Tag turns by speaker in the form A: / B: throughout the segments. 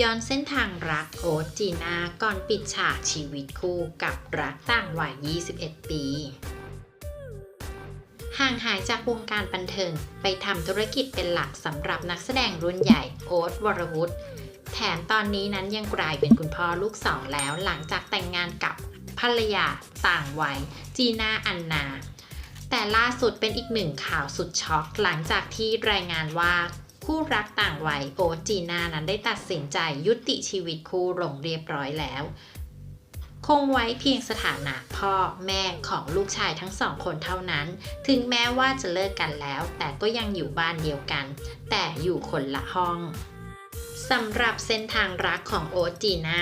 A: ย้อนเส้นทางรักโอ๊ตจีน่าก่อนปิดฉากชีวิตคู่กับรักต่างวัย 21 ปี ห่างหายจากวงการบันเทิงไปทำธุรกิจเป็นหลักสำหรับนักแสดงรุ่นใหญ่โอ๊ตวรวุฒิแถมตอนนี้นั้นยังกลายเป็นคุณพ่อลูกสองแล้วหลังจากแต่งงานกับภรรยาต่างวัย จีน่าอันนา แต่ล่าสุดเป็นอีกหนึ่งข่าวสุดช็อกหลังจากที่รายงานว่า คู่รักต่างวัยโอ๊ตจีน่านั้นได้ตัดสินใจยุติชีวิตคู่ลงเรียบร้อยแล้ว คงไว้เพียงสถานะพ่อแม่ของลูกชายทั้งสองคนเท่านั้น ถึงแม้ว่าจะเลิกกันแล้ว แต่ก็ยังอยู่บ้านเดียวกัน แต่อยู่คนละห้องสำหรับเส้นทางรักของโอ๊ตจีน่า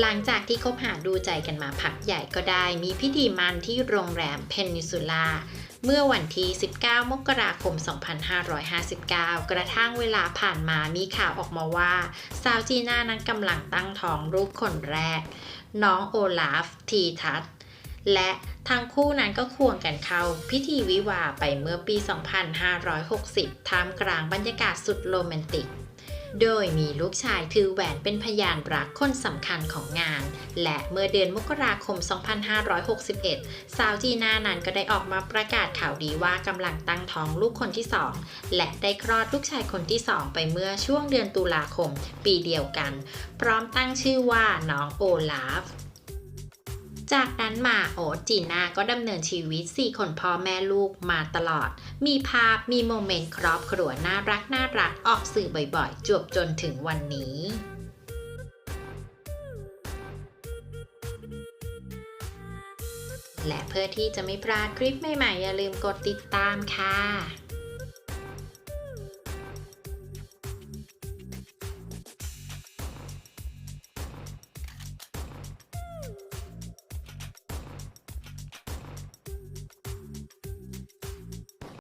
A: หลังจากที่คบหาดูใจกันมาพักใหญ่ก็ได้ มีพิธีมันที่โรงแรมเพนนิซูล่า เมื่อวันที่ 19 มกราคม 2559 กระทั่งเวลาผ่านมามีข่าวออกมาว่าสาวจีน่านั้นกำลังตั้งท้องลูกคนแรก น้องโอลาฟ ทีทัศและทั้งคู่นั้นก็ควงกันเข้า พิธีวิวาไปเมื่อปี 2560 ท่ามกลางบรรยากาศสุดโรแมนติก โดยมีลูกชายถือแหวนเป็นพยานรักคนสำคัญของงาน และเมื่อเดือนมกราคม 2561 สาวจีน่านั้นก็ได้ออกมาประกาศข่าวดีว่ากำลังตั้งท้องลูกคนที่ 2 และได้คลอดลูกชายคนที่ 2 ไปเมื่อช่วงเดือนตุลาคม ปีเดียวกัน พร้อมตั้งชื่อว่าน้องโอลาฟ จากนั้นมาโอจีน่าก็ดำเนินชีวิต 4 คนพ่อแม่ลูกมาตลอด มีภาพมีโมเมนต์ครอบครัวน่ารักน่ารักออกสื่อบ่อยๆ จวบจนถึงวันนี้และเพื่อที่จะไม่พลาดคลิปใหม่ๆ อย่าลืมกดติดตามค่ะ